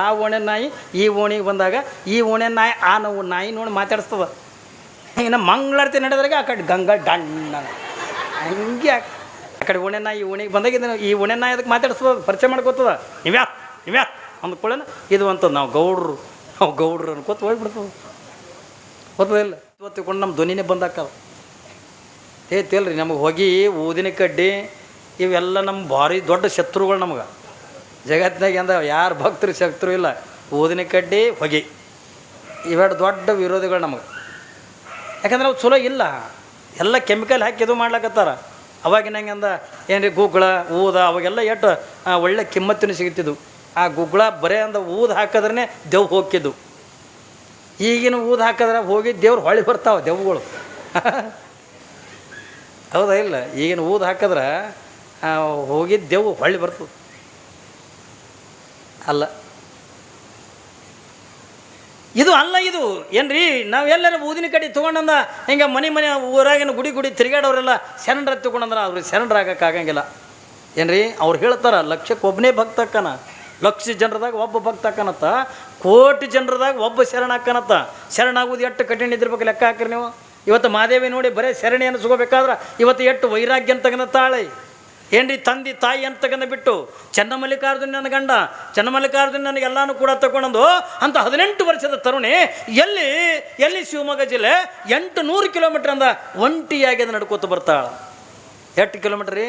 ಆ ಓಣೆ ನಾಯಿ ಈ ಓಣಿಗೆ ಬಂದಾಗ ಈ ಓಣೆ ನಾಯಿ ಆ ನೋವು ನಾಯಿ ನೋಡಿ ಮಾತಾಡಿಸ್ತದ. ಇನ್ನು ಮಂಗಳಾರತಿ ನಡೆದ್ರಾಗ ಆ ಕಡೆ ಗಂಗಾ ಡಣ್ಣ ಹಂಗೆ ಆ ಕಡೆ ಓಣೆ ನಾಯಿ ಈ ಓಣಿಗೆ ಬಂದಾಗ ಇದನ್ನು ಈ ಓಣೆ ನಾಯಿ ಅದಕ್ಕೆ ಮಾತಾಡಿಸ್ತದ ಪರಿಚಯ ಮಾಡ್ಕೋತದ ಇವ್ಯಾ ಇವ್ಯಾ ಅಂದ ಕೂಡ ಇದು ಅಂತ ನಾವು ಗೌಡ್ರು ನಾವು ಗೌಡ್ರು ಅನ್ಕೋತ ಹೋಗ್ಬಿಡ್ತದ. ಗೊತ್ತದಿಲ್ಲ? ಇವತ್ತು ತಿಳ್ಕೊಂಡು ನಮ್ಮ ಧ್ವನಿನೇ ಬಂದಾಕದ ಏತಿಲ್ರಿ ನಮಗೆ ಹೊಗೆ ಊದಿನ ಕಡ್ಡಿ ಇವೆಲ್ಲ ನಮ್ಮ ಭಾರಿ ದೊಡ್ಡ ಶತ್ರುಗಳು ನಮಗೆ. ಜಗತ್ತಿನಾಗ ಅಂದ ಯಾರು ಭಕ್ತರು ಶಕ್ತರು ಇಲ್ಲ. ಊದಿನ ಕಡ್ಡಿ ಹೊಗೆ. ಇವೆರಡು ದೊಡ್ಡ ವಿರೋಧಿಗಳು ನಮಗೆ. ಯಾಕಂದ್ರೆ ಅವು ಚಲೋ ಇಲ್ಲ. ಎಲ್ಲ ಕೆಮಿಕಲ್ ಹಾಕಿ ಇದು ಮಾಡ್ಲಕತ್ತಾರ. ಅವಾಗಿನ ಏನು ರೀ ಗುಗ್ಗಳ ಊದ, ಅವಾಗೆಲ್ಲ ಎಷ್ಟು ಒಳ್ಳೆ ಕಿಮ್ಮತ್ತಿನ ಸಿಗ್ತಿದ್ವು. ಆ ಗುಗ್ಗಳ ಬರೇ ಅಂದ ಊದ ಹಾಕಿದ್ರೆ ದೆವ್ ಹೋಗಿದ್ದು ಈಗಿನ ಊದ ಹಾಕಿದ್ರೆ ಹೋಗಿ ದೇವ್ರು ಹೊಳಿ ಬರ್ತಾವೆ ದೆವ್ಗಳು. ಹೌದಾ ಇಲ್ಲ? ಈಗಿನ ಊದ ಹಾಕಿದ್ರೆ ಹೋಗಿ ದೆವ್ವು ಹೊಳ್ಳಿ ಬರ್ತದೆ. ಅಲ್ಲ. ಇದು ಅಲ್ಲ ಇದು. ಏನ್ರಿ? ನಾವು ಎಲ್ಲರ ಊದಿನ ಕಡೆ ತೊಗೊಂಡಂದ ಹಿಂಗೆ ಮನೆ ಮನೆ ಊರಾಗಿನ ಗುಡಿ ಗುಡಿ ತಿರುಗಾಡೋರೆಲ್ಲ ಶರಣರ ತೊಗೊಂಡಂದ್ರೆ ಅವ್ರಿಗೆ ಶರಣರಾಗಕ್ಕಾಗಂಗಿಲ್ಲ ಏನ್ರಿ? ಅವ್ರು ಹೇಳ್ತಾರ, ಲಕ್ಷಕ್ಕೆ ಒಬ್ಬನೇ ಭಕ್ತ ಅಕ್ಕನ. ಲಕ್ಷ ಜನರದಾಗ ಒಬ್ಬ ಭಕ್ತ ಅಕ್ಕನತ್ತ. ಕೋಟಿ ಜನರದಾಗ ಒಬ್ಬ ಶರಣ ಅಕ್ಕನತ್ತ. ಶರಣಾಗೋದು ಎಷ್ಟು ಕಠಿಣ ಇದ್ದಿರ್ಬೇಕು ಲೆಕ್ಕ ಹಾಕ್ರಿ ನೀವು. ಇವತ್ತು ಮಾದೇವಿ ನೋಡಿ ಬರೇ ಶರಣಿ ಅನಿಸ್ಕೋಬೇಕಾದ್ರೆ ಇವತ್ತು ಎಷ್ಟು ವೈರಾಗ್ಯ ಅಂತ ತಾಳೆ. ಏನ್ರಿ ತಂದೆ ತಾಯಿ ಅಂತ ಬಿಟ್ಟು ಚನ್ನಮಲ್ಲಿಕಾರ್ಜುನ ನನ್ನ ಗಂಡ ಚನ್ನಮಲ್ಲಿಕಾರ್ಜುನ ನನಗೆಲ್ಲಾನು ಕೂಡ ತಗೊಂಡು, ಅಂತ ಹದಿನೆಂಟು ವರ್ಷದ ತರುಣಿ, ಎಲ್ಲಿ ಎಲ್ಲಿ ಶಿವಮೊಗ್ಗ ಜಿಲ್ಲೆ ಎಂಟು ನೂರು ಕಿಲೋಮೀಟ್ರ್ ಅಂದ ಒಂಟಿಯಾಗಿ ಅದು ನಡ್ಕೋತ ಬರ್ತಾಳ. ಎಷ್ಟು ಕಿಲೋಮೀಟ್ರ್ ರೀ?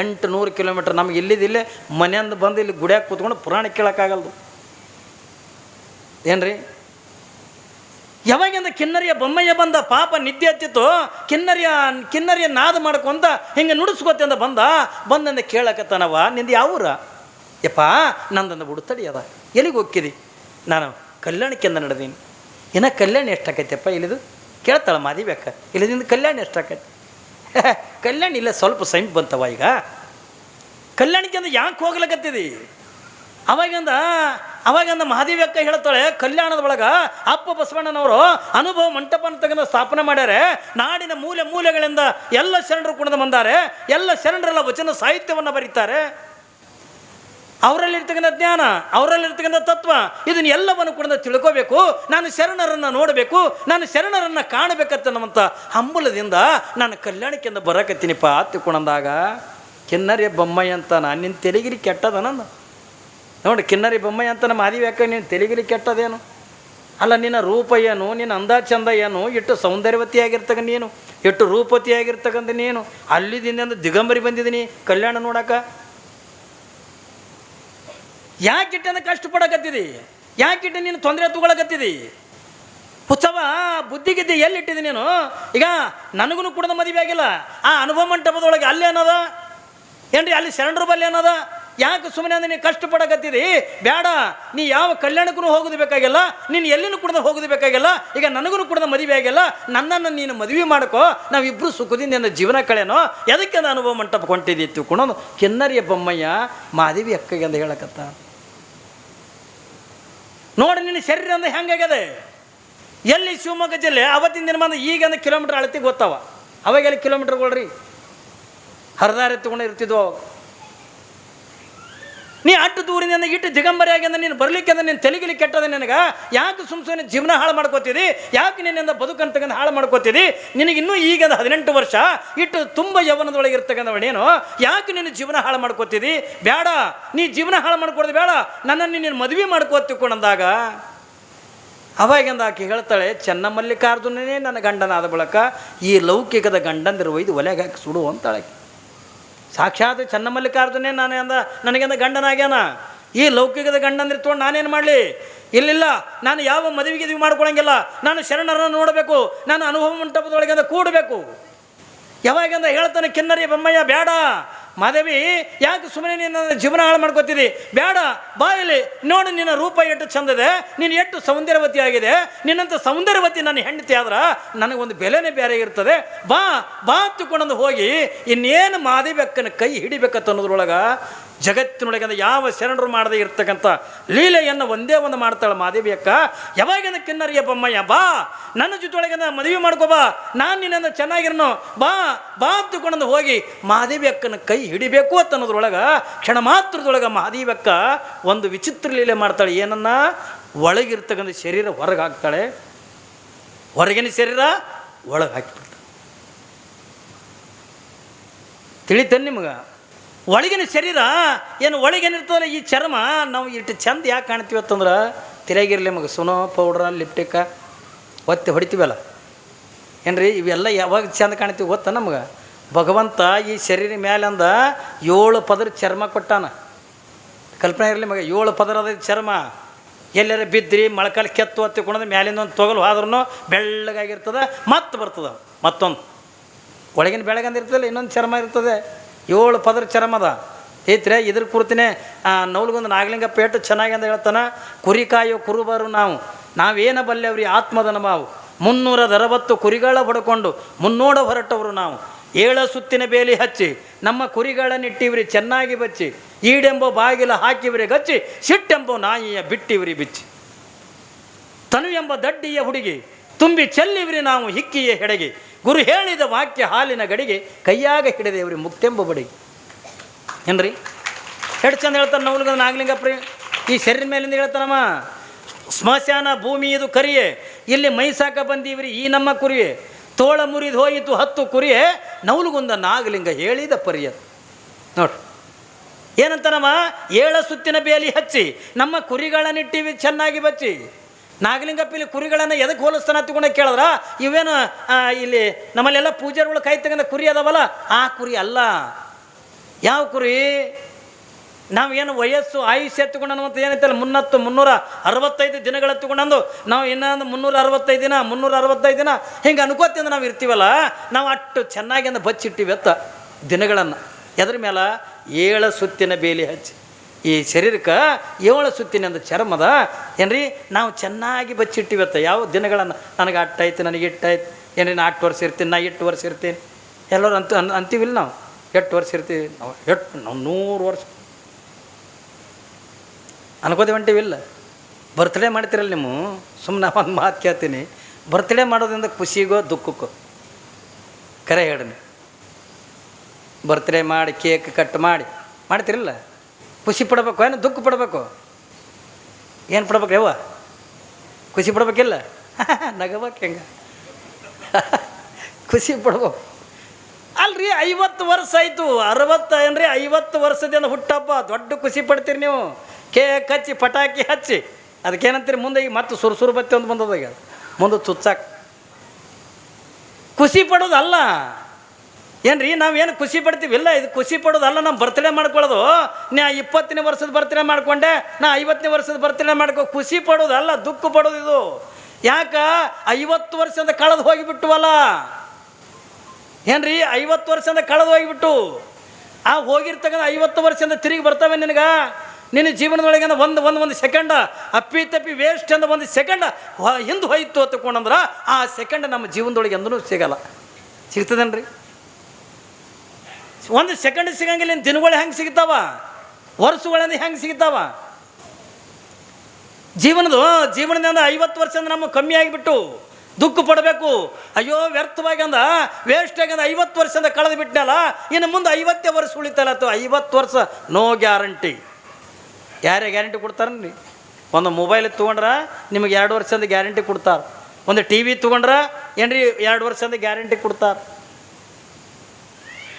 ಎಂಟು ನೂರು ಕಿಲೋಮೀಟ್ರ್. ನಮ್ಗೆ ಇಲ್ಲಿದಿಲ್ಲೇ ಮನೆಯಿಂದ ಬಂದು ಇಲ್ಲಿ ಗುಡಿಯಾಗ ಕೂತ್ಕೊಂಡು ಪುರಾಣ ಕೇಳೋಕ್ಕಾಗಲ್ದು. ಏನ್ರಿ? ಯಾವಾಗಿಂದ ಕಿನ್ನರಿಯ ಬೊಮ್ಮಯ್ಯ ಬಂದ ಪಾಪ ನಿದ್ದೆ ಹತ್ತಿತ್ತು, ಕಿನ್ನರಿಯ ಕಿನ್ನರಿಯ ನಾದ ಮಾಡ್ಕೊಂತ ಹಿಂಗೆ ನುಡಿಸ್ಕೊತಿಂದ ಬಂದ, ಬಂದಂದ ಕೇಳಕತ್ತನವ ನಿಂದು ಯಾವೂರ ಯಪ್ಪ, ನಂದಂದ ಬುಡುತಡಿ ಅದ. ಎಲ್ಲಿಗೆ ಹೋಗ್ಕಿದಿ ನಾನು ಕಲ್ಯಾಣಕ್ಕೆಂದ ನಡೆದೀನಿ. ಏನ ಕಲ್ಯಾಣ ಎಷ್ಟಾಕೈತೆಪ್ಪ ಇಲ್ಲಿದು? ಕೇಳ್ತಾಳ ಮಾದಿಬೇಕ ಇಲ್ಲಿದಿಂದ ಕಲ್ಯಾಣ ಎಷ್ಟಾಕೈತಿ? ಕಲ್ಯಾಣ ಇಲ್ಲ, ಸ್ವಲ್ಪ ಸೈಂಟ್ ಬಂತವ ಈಗ. ಕಲ್ಯಾಣಕ್ಕೆಂದ ಯಾಕೆ ಹೋಗ್ಲಕತ್ತಿದಿ? ಅವಾಗಿಂದ ಅವಾಗಿಂದ ಮಹಾದೇವಕ್ಕ ಹೇಳ್ತಾಳೆ, ಕಲ್ಯಾಣದ ಒಳಗ ಅಪ್ಪ ಬಸವಣ್ಣನವರು ಅನುಭವ ಮಂಟಪನ ತಗೊಂಡು ಸ್ಥಾಪನೆ ಮಾಡ್ಯಾರೆ. ನಾಡಿನ ಮೂಲೆ ಮೂಲೆಗಳಿಂದ ಎಲ್ಲ ಶರಣರು ಕುಣದ ಬಂದಾರೆ. ಎಲ್ಲ ಶರಣರೆಲ್ಲ ವಚನ ಸಾಹಿತ್ಯವನ್ನು ಬರೀತಾರೆ. ಅವರಲ್ಲಿರ್ತಕ್ಕಂಥ ಜ್ಞಾನ, ಅವರಲ್ಲಿರ್ತಕ್ಕಂಥ ತತ್ವ, ಇದನ್ನ ಎಲ್ಲವನ್ನು ಕೂಡ ತಿಳ್ಕೋಬೇಕು. ನಾನು ಶರಣರನ್ನು ನೋಡಬೇಕು, ನಾನು ಶರಣರನ್ನು ಕಾಣಬೇಕಂತ ಹಂಬಲದಿಂದ ನಾನು ಕಲ್ಯಾಣಕ್ಕೆಂದ ಬರಕತ್ತೀನಿಪ್ಪ. ಅತ್ತಿ ಕುಣಂದಾಗ ಕಿನ್ನರೆ ಬೊಮ್ಮಯ್ಯ ಅಂತ ನಾನು ನಿನ್ನ ತೆಲಿಗಿರಿ ಕೆಟ್ಟದ ನಂದು ನೋಡಿ, ಕಿನ್ನರಿ ಬೊಮ್ಮಯ್ಯ ಅಂತ ನಮ್ಮ ಆದಿವ್ಯಾಕ ನೀನು ತೆಲಿಗಿರಿ ಕೆಟ್ಟದೇನು? ಅಲ್ಲ, ನಿನ್ನ ರೂಪ ಏನು, ನಿನ್ನ ಅಂದ ಚಂದ ಏನು? ಇಟ್ಟು ಸೌಂದರ್ಯವತಿಯಾಗಿರ್ತಕ್ಕ ನೀನು, ಇಟ್ಟು ರೂಪತಿಯಾಗಿರ್ತಕ್ಕಂಥ ನೀನು ಅಲ್ಲಿದಿಂದ ದಿಗಂಬರಿ ಬಂದಿದ್ದೀನಿ ಕಲ್ಯಾಣ ನೋಡಕ. ಯಾಕಿಟ್ಟಂದ ಕಷ್ಟಪಡಕತ್ತಿದಿ? ಇಟ್ಟು ನೀನು ತೊಂದರೆ ತಗೊಳಕತ್ತಿದಿ? ಹುಚ್ಚವ ಬುದ್ಧಿಗಿದ್ದೆ ಎಲ್ಲಿಟ್ಟಿದಿ ನೀನು? ಈಗ ನನಗೂ ಕೂಡ ಮದುವೆ ಆಗಿಲ್ಲ. ಆ ಅನುಭವ ಮಂಟಪದೊಳಗೆ ಅಲ್ಲಿ ಏನದ? ಏನ್ರಿ, ಅಲ್ಲಿ ಶರಣರ ಬಲ್ಲಿ ಏನದ? ಯಾಕೆ ಸುಮ್ಮನೆ ಅಂದ್ರೆ ನೀನು ಕಷ್ಟಪಡಕತ್ತಿದಿ ಬೇಡ ನೀ ಯಾವ ಕಲ್ಯಾಣಕ್ಕೂ ಹೋಗೋದು ಬೇಕಾಗಿಲ್ಲ. ನೀನು ಎಲ್ಲಿನೂ ಕೂಡ ಹೋಗೋದು ಬೇಕಾಗಿಲ್ಲ. ಈಗ ನನಗೂ ಕೂಡ ಮದುವೆ ಆಗಿಲ್ಲ. ನನ್ನನ್ನು ನೀನು ಮದುವೆ ಮಾಡ್ಕೋ. ನಾವಿಬ್ಬರು ಸುಖದಿಂದ ನನ್ನ ಜೀವನ ಕಳೆನೋ ಎದಕ್ಕೆ ನಾನು ಅನುಭವ ಮಂಟಪ ಕೊಂಟಿದ್ದಿ ತಿಳ್ಕೊಂಡು ಕೆನ್ನರಿಯ ಬೊಮ್ಮಯ್ಯ ಮಾದೇವಿ ಅಕ್ಕಗೆ ಅಂತ ಹೇಳಕತ್ತ. ನೋಡಿ ನಿನ್ನ ಶರೀರ ಅಂದ್ರೆ ಹೆಂಗಾಗ್ಯದೆ? ಎಲ್ಲಿ ಶಿವಮೊಗ್ಗ ಜಿಲ್ಲೆ? ಅವತ್ತಿನ ದಿನ ಬಂದು ಈಗ ಅಂದ್ರೆ ಕಿಲೋಮೀಟ್ರ್ ಅಳತಿ ಗೊತ್ತವ. ಅವಾಗೆಲ್ಲ ಕಿಲೋಮೀಟ್ರ್ಗಳ್ರಿ ಹರಿದಾರಿ ತಗೊಂಡು ಇರ್ತಿದ್ವು. ಅವಾಗ ನೀ ಅಟ್ಟು ದೂರಿನಿಂದ ಇಟ್ಟು ದಿಗಂಬರಿ ಆಗಿ ಅಂದ್ರೆ ನೀನು ಬರಲಿಕ್ಕೆ ಅಂದ್ರೆ ನೀನು ತೆಲಗಿಲಿ ಕೆಟ್ಟದ ನಿನಗೆ? ಯಾಕೆ ಸುಮ್ ಸುಮ್ಮನೆ ಜೀವನ ಹಾಳು ಮಾಡ್ಕೋತಿದಿ? ಯಾಕೆ ನಿನ್ನಿಂದ ಬದುಕಂತ ಹಾಳು ನಿನಗೆ ನಿನಗಿನ್ನೂ ಈಗ ಹದಿನೆಂಟು ವರ್ಷ. ಇಟ್ಟು ತುಂಬ ಯೌವನದೊಳಗೆ ನೀನು. ಯಾಕೆ ನಿನ್ನ ಜೀವನ ಹಾಳು ಮಾಡ್ಕೋತಿದಿ? ಬೇಡ. ನೀ ಜೀವನ ಹಾಳು ಮಾಡ್ಕೊಡೋದು ಬೇಡ. ನನ್ನನ್ನು ನೀನು ಮದುವೆ ಮಾಡ್ಕೋತಿಕೊಂಡಂದಾಗ ಅವಾಗಿಂದ ಆಕೆ ಹೇಳ್ತಾಳೆ ಚೆನ್ನಮಲ್ಲಿಕಾರ್ಜುನನೇ ನನ್ನ ಗಂಡನಾದ ಬಳಕ, ಈ ಲೌಕಿಕದ ಗಂಡಂದಿರುವ ಇದು ಒಲೆಗೆ ಹಾಕಿ ಸುಡು ಅಂತಾಳೆ. ಸಾಕ್ಷಾತ್ ಚನ್ನಮಲ್ಲಿಕಾರ್ಜುನೇ ನಾನೇ ಅಂದ ನನಗೆಂದ ಗಂಡನಾಗ್ಯಾನ. ಈ ಲೌಕಿಕದ ಗಂಡಂದ್ರೆ ತೊಗೊಂಡು ನಾನೇನು ಮಾಡಲಿ? ಇಲ್ಲಿಲ್ಲ, ನಾನು ಯಾವ ಮದುವೆಗೆ ಇದು ಮಾಡ್ಕೊಳಂಗಿಲ್ಲ. ನಾನು ಶರಣರನ್ನು ನೋಡಬೇಕು, ನಾನು ಅನುಭವ ಮಂಟಪದೊಳಗೆ ಕೂಡಬೇಕು. ಯಾವಾಗಂದ ಹೇಳ್ತಾನೆ, ಕಿನ್ನರಿ ಬೊಮ್ಮಯ್ಯ, ಬೇಡ. ಮಾದೇವಿ, ಯಾಕೆ ಸುಮ್ಮನೆ ನಿನ್ನ ಜೀವನ ಹಾಳು ಮಾಡ್ಕೋತೀರಿ? ಬೇಡ ಬಾ ಇಲ್ಲಿ ನೋಡು ನಿನ್ನ ರೂಪ ಎಷ್ಟು ಚಂದದೆ, ನೀನು ಎಷ್ಟು ಸೌಂದರ್ಯವತಿ ಆಗಿದೆ, ನಿನ್ನಂಥ ಸೌಂದರ್ಯವತಿ ನನ್ನ ಹೆಂಡತಿ ಆದ್ರೆ ನನಗೊಂದು ಬೆಲೆನೇ ಬೇರೆ ಇರ್ತದೆ. ಬಾ ಬಾ ತಿಳ್ಕೊಂಡಂದು ಹೋಗಿ, ಇನ್ನೇನು ಮಾದೇವಿ ಅಕ್ಕನ ಕೈ ಹಿಡಿಬೇಕತ್ತ ಅನ್ನೋದ್ರೊಳಗೆ ಜಗತ್ತಿನೊಳಗೆ ಅಂದ್ರೆ ಯಾವ ಶರಣರು ಮಾಡದೇ ಇರ್ತಕ್ಕಂಥ ಲೀಲೆಯನ್ನು ಒಂದೇ ಒಂದು ಮಾಡ್ತಾಳೆ ಮಾದೇವಿ ಅಕ್ಕ. ಯಾವಾಗಿನ ಕಿನ್ನರಿಯ ಬೊಮ್ಮಯ್ಯ ಬಾ, ನನ್ನ ಜೊತೆಯೊಳಗೆ ಮದುವೆ ಮಾಡ್ಕೋ ಬಾ. ನಾನು ನಿನ್ನ ಚೆನ್ನಾಗಿರನು. ಬಾ ಬಾ ಅಂತಕೊಂಡು ಹೋಗಿ ಮಹಾದೇವಿ ಅಕ್ಕನ ಕೈ ಹಿಡಿಬೇಕು ಅಂತ ಅನ್ನೋದ್ರೊಳಗೆ, ಕ್ಷಣ ಮಾತ್ರದೊಳಗೆ ಮಹಾದೇವಿ ಅಕ್ಕ ಒಂದು ವಿಚಿತ್ರ ಲೀಲೆ ಮಾಡ್ತಾಳೆ. ಏನನ್ನ? ಒಳಗಿರ್ತಕ್ಕಂಥ ಶರೀರ ಹೊರಗೆ ಹಾಕ್ತಾಳೆ. ಹೊರಗಿನ ಶರೀರ ಒಳಗೆ ಹಾಕಿಬಿಡ್ತಾಳೆ. ತಿಳಿತೇನೆ ನಿಮಗೆ? ಒಳಗಿನ ಶರೀರ ಏನು ಒಳಗೇನಿರ್ತದಲ್ಲ ಈ ಚರ್ಮ, ನಾವು ಇಟ್ಟು ಚಂದ ಯಾಕೆ ಕಾಣ್ತೀವಿ ಅಂತಂದ್ರೆ ತಿರುಗಿರ್ಲಿ ಮಗ ಸುನೋ ಪೌಡ್ರ ಲಿಪ್ಟಿಕ್ಕ ಒತ್ತಿ ಹೊಡಿತೀವಲ್ಲ? ಏನ್ರಿ, ಇವೆಲ್ಲ ಯಾವಾಗ ಚಂದ ಕಾಣ್ತೀವಿ ಗೊತ್ತಾ ನಮ್ಗೆ? ಭಗವಂತ ಈ ಶರೀರ ಮೇಲಂದ ಏಳು ಪದರ ಚರ್ಮ ಕೊಟ್ಟಾನ. ಕಲ್ಪನೆ ಇರಲಿ ಮಗ, ಏಳು ಪದರ ಅದ ಚರ್ಮ. ಎಲ್ಲರ ಬಿದ್ರಿ, ಮೊಳಕಾಲು ಕೆತ್ತು ಹತ್ತಿಕೊಂಡ್ರೆ ಮ್ಯಾಲಿಂದ ಒಂದು ತೊಗಲು ಆದ್ರೂ ಬೆಳ್ಳಗಾಗಿರ್ತದೆ, ಮತ್ತೆ ಬರ್ತದೆ. ಮತ್ತೊಂದು. ಒಳಗಿನ ಬೆಳಗಂದಿರ್ತದಲ್ಲ ಇನ್ನೊಂದು ಚರ್ಮ ಇರ್ತದೆ. ಏಳು ಪದರ ಚರಮದ ಐತ್ರೆ, ಇದ್ರ ಕುರ್ತಿನೇ ನೌಲ್ಗೊಂದು ನಾಗಲಿಂಗ ಪೇಟ ಚೆನ್ನಾಗಿ ಅಂತ ಹೇಳ್ತಾನೆ. ಕುರಿ ಕಾಯೋ ಕುರುಬರು ನಾವು. ನಾವೇನ ಬಲ್ಲೆವ್ರಿ ಆತ್ಮದನ ನಮಾವು ಮುನ್ನೂರ ಅರವತ್ತು ಕುರಿಗಳ ಹೊಡ್ಕೊಂಡು ಮುನ್ನೋಡ ಹೊರಟವರು ನಾವು. ಏಳ ಸುತ್ತಿನ ಬೇಲಿ ಹಚ್ಚಿ, ನಮ್ಮ ಕುರಿಗಳನ್ನಿಟ್ಟಿವ್ರಿ ಚೆನ್ನಾಗಿ ಬಚ್ಚಿ, ಈಡೆಂಬೋ ಬಾಗಿಲ ಹಾಕಿವ್ರಿ ಗಚ್ಚಿ, ಸಿಟ್ಟೆಂಬೋ ನಾಯಿಯ ಬಿಟ್ಟಿವ್ರಿ ಬಿಚ್ಚಿ. ತನು ಎಂಬ ದಡ್ಡಿಯ ಹುಡುಗಿ, ತುಂಬಿ ಚೆಲ್ಲಿವ್ರಿ ನಾವು ಹಿಕ್ಕಿಯ ಹೆಡಗಿ. ಗುರು ಹೇಳಿದ ವಾಕ್ಯ ಹಾಲಿನ ಗಡಿಗೆ ಕೈಯಾಗ ಹಿಡಿದೇವ್ರಿ ಮುಕ್ತೆಂಬ ಬಡಿ. ಏನ್ರಿ? ಎಷ್ಟು ಚಂದ ಹೇಳ್ತಾನೆ ನವಲ್ಗ ನಾಗಲಿಂಗಪ್ರಿ ಈ ಶರೀರ ಮೇಲಿಂದ ಹೇಳ್ತಾನಮ್ಮ ಸ್ಮಶಾನ ಭೂಮಿ ಇದು ಕರಿಯೇ, ಇಲ್ಲಿ ಮೈಸಾಕ ಬಂದೀವ್ರಿ ಈ ನಮ್ಮ ಕುರಿಯೇ, ತೋಳ ಮುರಿದು ಹೋಯಿತು ಹತ್ತು ಕುರಿಯೇ, ನವಲುಗುಂದ ನಾಗಲಿಂಗ ಹೇಳಿದ ಪರಿಯ ನೋಡ್ರಿ ಏನಂತಾನಮ್ಮ ಏಳ ಸುತ್ತಿನ ಬೇಲಿ ಹಚ್ಚಿ, ನಮ್ಮ ಕುರಿಗಳನ್ನಿಟ್ಟಿವಿ, ಚೆನ್ನಾಗಿ ಬಚ್ಚಿ. ನಾಗಲಿಂಗಪ್ಪ ಇಲ್ಲಿ ಕುರಿಗಳನ್ನು ಎದಕ್ಕೆ ಹೋಲಿಸ್ತಾನ ತಗೊಂಡ ಕೇಳಿದ್ರ? ಇವೇನು ಇಲ್ಲಿ ನಮ್ಮಲ್ಲೆಲ್ಲ ಪೂಜಾರಿಗಳು ಕೈ ತೆಗೆದ ಕುರಿ ಅದಾವಲ್ಲ, ಆ ಕುರಿ ಅಲ್ಲ. ಯಾವ ಕುರಿ? ನಾವು ಏನು ವಯಸ್ಸು, ಆಯುಷ್ ಎತ್ತುಕೊಂಡು ಅಂತ ಏನೈತಲ್ಲ, ಮುನ್ನತ್ತು, ಮುನ್ನೂರ ಅರವತ್ತೈದು ದಿನಗಳು ಎತ್ತುಕೊಂಡಂದು, ನಾವು ಇನ್ನೊಂದು ಮುನ್ನೂರ ಅರವತ್ತೈದು ದಿನ, ಮುನ್ನೂರ ಅರವತ್ತೈದು ದಿನ, ಹಿಂಗೆ ಅನ್ಕೋತಿಂದ ನಾವು ಇರ್ತೀವಲ್ಲ, ನಾವು ಅಷ್ಟು ಚೆನ್ನಾಗಿ ಅಂದ ಬಚ್ಚಿಟ್ಟಿವಿ ಅತ್ತ ದಿನಗಳನ್ನು. ಎದ್ರ ಮೇಲೆ ಏಳು ಸುತ್ತಿನ ಬೇಲಿ ಹಚ್ಚಿ. ಈ ಶರೀರಕ್ಕೆ ಏಳು ಸುತ್ತಿನ ಅಂದ. ಚರ್ಮದ ಏನ್ರಿ? ನಾವು ಚೆನ್ನಾಗಿ ಬಚ್ಚಿಟ್ಟಿವತ್ತ ಯಾವ ದಿನಗಳನ್ನು? ನನಗೆ ಅಟ್ಟಾಯ್ತು ನನಗೆ ಇಟ್ಟಾಯ್ತು ಏನ್ರಿ? ನಾ ಅಟ್ಟು ವರ್ಷ ಇರ್ತೀನಿ, ನಾ ಎಷ್ಟು ವರ್ಷ ಇರ್ತೀನಿ. ಎಲ್ಲರೂ ಅಂತ ಅನ್ ಅಂತೀವಿಲ್ಲ ನಾವು? ಎಷ್ಟು ವರ್ಷ ಇರ್ತೀವಿ? ನಾವು ಎಷ್ಟು ನಾವು ನೂರು ವರ್ಷ. ಅನ್ಕೋತೀವಿ ಹೊಂಟಿವಿಲ್ಲ ಬರ್ತ್ಡೇ ಮಾಡ್ತಿರಲ್ಲ ನೀವು? ಸುಮ್ಮನೆ ಒಂದು ಮಾತು ಕೇಳ್ತೀನಿ. ಬರ್ತ್ಡೇ ಮಾಡೋದ್ರಿಂದ ಖುಷಿಗೋ, ದುಃಖಕ್ಕೋ? ಕರೆ ಹೇಳಿ ಬರ್ತ್ಡೇ ಮಾಡಿ, ಕೇಕ್ ಕಟ್ ಮಾಡಿ. ಮಾಡ್ತಿರಲ್ಲ? ಖುಷಿ ಪಡಬೇಕು, ಏನು ದುಃಖ ಪಡಬೇಕು? ಏನು ಪಡ್ಬೇಕು ಯವ್ವ? ಖುಷಿ ಪಡ್ಬೇಕಿಲ್ಲ? ನಗಬೇಕು ಹೆಂಗ? ಖುಷಿ ಪಡ್ಬೇಕು. ಅಲ್ರಿ, ಐವತ್ತು ವರ್ಷ ಆಯಿತು, ಅರವತ್ತು ಏನ್ರಿ, ಐವತ್ತು ವರ್ಷದಿಂದ ಹುಟ್ಟಪ್ಪ, ದೊಡ್ಡ ಖುಷಿ ಪಡ್ತೀರಿ ನೀವು. ಕೇಕ್ ಹಚ್ಚಿ, ಪಟಾಕಿ ಹಚ್ಚಿ. ಅದಕ್ಕೇನಂತೀರಿ, ಮುಂದೆ ಈಗ ಮತ್ತೆ ಸುರು ಬತ್ತಿ ಒಂದು ಬಂದದ ಈಗ. ಮುಂದೆ ಚುಚ್ಚಾಕ. ಖುಷಿ ಪಡೋದಲ್ಲ. ಏನ್ರಿ ನಾವೇನು ಖುಷಿ ಪಡ್ತೀವಿಲ್ಲ ಇದು ಖುಷಿ ಪಡೋದಲ್ಲ ನಮ್ಮ ಬರ್ತ್ಡೇ ಮಾಡ್ಕೊಳ್ಳೋದು. ನಾ ಇಪ್ಪತ್ತನೇ ವರ್ಷದ ಬರ್ತ್ಡೇ ಮಾಡ್ಕೊಂಡೆ, ನಾ ಐವತ್ತನೇ ವರ್ಷದ ಬರ್ತ್ಡೇ ಮಾಡ್ಕೊ, ಖುಷಿ ಪಡೋದಲ್ಲ ದುಃಖ ಪಡೋದು ಇದು. ಯಾಕ? ಐವತ್ತು ವರ್ಷದ ಕಳೆದು ಹೋಗಿಬಿಟ್ಟುವಲ್ಲ? ಏನ್ರಿ, ಐವತ್ತು ವರ್ಷದ ಕಳೆದು ಹೋಗಿಬಿಟ್ಟು, ಆ ಹೋಗಿರ್ತಕ್ಕಂಥ ಐವತ್ತು ವರ್ಷದಿಂದ ತಿರುಗಿ ಬರ್ತವೆ ನಿನಗೆ? ನಿನ್ನ ಜೀವನದೊಳಗೆ ಒಂದು ಒಂದು ಒಂದು ಸೆಕೆಂಡ ಅಪ್ಪಿ ತಪ್ಪಿ ವೇಸ್ಟ್ ಅಂದ ಒಂದು ಸೆಕೆಂಡ್ ಹಿಂದೆ ಹೋಯ್ತು ಅಂತಕೊಂಡಂದ್ರೆ ಆ ಸೆಕೆಂಡ್ ನಮ್ಮ ಜೀವನದೊಳಗೆ ಎಂದೂ ಸಿಗಲ್ಲ. ಸಿಗ್ತದೇನ್ರಿ? ಒಂದು ಸೆಕೆಂಡ್ ಸಿಗಂಗಿಲ್ಲ, ಇನ್ನು ದಿನಗಳು ಹೆಂಗೆ ಸಿಗ್ತಾವ? ವರ್ಷಗಳಿಂದ ಹೆಂಗೆ ಸಿಗ್ತಾವ? ಜೀವನದ ಜೀವನದಿಂದ ಐವತ್ತು ವರ್ಷದಿಂದ ನಮ್ಮ ಕಮ್ಮಿ ಆಗಿಬಿಟ್ಟು ದುಃಖ ಪಡಬೇಕು. ಅಯ್ಯೋ, ವ್ಯರ್ಥವಾಗಿ ಅಂದ ವೇಸ್ಟ್ ಆಗ್ಯಂದ ಐವತ್ತು ವರ್ಷದಿಂದ ಕಳೆದು ಬಿಟ್ಟನಲ್ಲ ಇನ್ನು ಮುಂದೆ ಐವತ್ತೇ ವರ್ಷ ಉಳಿತಲ್ಲ ಅಥವಾ ಐವತ್ತು ವರ್ಷ ನೋ ಗ್ಯಾರಂಟಿ ಯಾರೇ ಗ್ಯಾರಂಟಿ ಕೊಡ್ತಾರನ್ರಿ ಒಂದು ಮೊಬೈಲ್ ತೊಗೊಂಡ್ರೆ ನಿಮಗೆ ಎರಡು ವರ್ಷದಿಂದ ಗ್ಯಾರಂಟಿ ಕೊಡ್ತಾರೆ. ಒಂದು ಟಿ ವಿ ತೊಗೊಂಡ್ರೆ ಏನ್ರಿ ಎರಡು ವರ್ಷದಿಂದ ಗ್ಯಾರಂಟಿ ಕೊಡ್ತಾರೆ?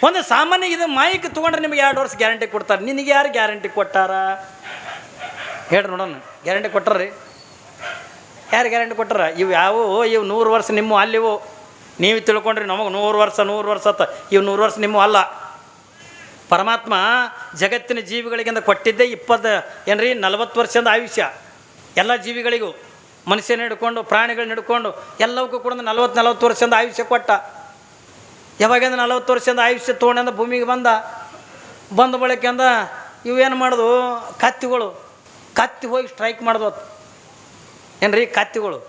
ಒಂದು ಸಾಮಾನ್ಯ ಇದು ಮೈಕ್ ತೊಗೊಂಡ್ರೆ ನಿಮಗೆ ಎರಡು ವರ್ಷ ಗ್ಯಾರಂಟಿ ಕೊಡ್ತಾರೆ. ನಿನಗೆ ಯಾರು ಗ್ಯಾರಂಟಿ ಕೊಟ್ಟಾರ? ಹೇಳ್ರಿ ನೋಡೋಣ. ಗ್ಯಾರಂಟಿ ಕೊಟ್ಟರ್ರಿ. ಯಾರು ಗ್ಯಾರಂಟಿ ಕೊಟ್ಟಾರ? ಇವು ಯಾವುವು ಇವು ನೂರು ವರ್ಷ ನಿಮ್ಮ ಅಲ್ಲಿವು. ನೀವು ತಿಳ್ಕೊಂಡ್ರಿ ನಮಗೆ ನೂರು ವರ್ಷ ನೂರು ವರ್ಷ ಅತ್ತ ಇವು ನೂರು ವರ್ಷ ನಿಮ್ಮ ಅಲ್ಲ. ಪರಮಾತ್ಮ ಜಗತ್ತಿನ ಜೀವಿಗಳಿಗಿಂತ ಕೊಟ್ಟಿದ್ದೆ ಇಪ್ಪತ್ತು, ಏನ್ರಿ, ನಲವತ್ತು ವರ್ಷದ ಆಯುಷ್ಯ. ಎಲ್ಲ ಜೀವಿಗಳಿಗೂ ಮನುಷ್ಯನ ಹಿಡ್ಕೊಂಡು, ಪ್ರಾಣಿಗಳನ್ನ ಹಿಡ್ಕೊಂಡು ಎಲ್ಲವಕ್ಕೂ ಕೂಡ ನಲವತ್ತು ನಲವತ್ತು ವರ್ಷದ ಆಯುಷ್ಯ ಕೊಟ್ಟ. ಯಾವಾಗಿಂದ ನಲವತ್ತು ವರ್ಷದ ಆಯುಷ್ಯ ತೊಗೊಂಡಿಂದ ಭೂಮಿಗೆ ಬಂದ ಬಂದ ಬಳಿಕೆಂದ ಇವೇನು ಮಾಡೋದು? ಕತ್ತಿಗಳು. ಕತ್ತಿ ಹೋಗಿ ಸ್ಟ್ರೈಕ್ ಮಾಡೋದು ಏನ್ರಿ ಕತ್ತಿಗಳು?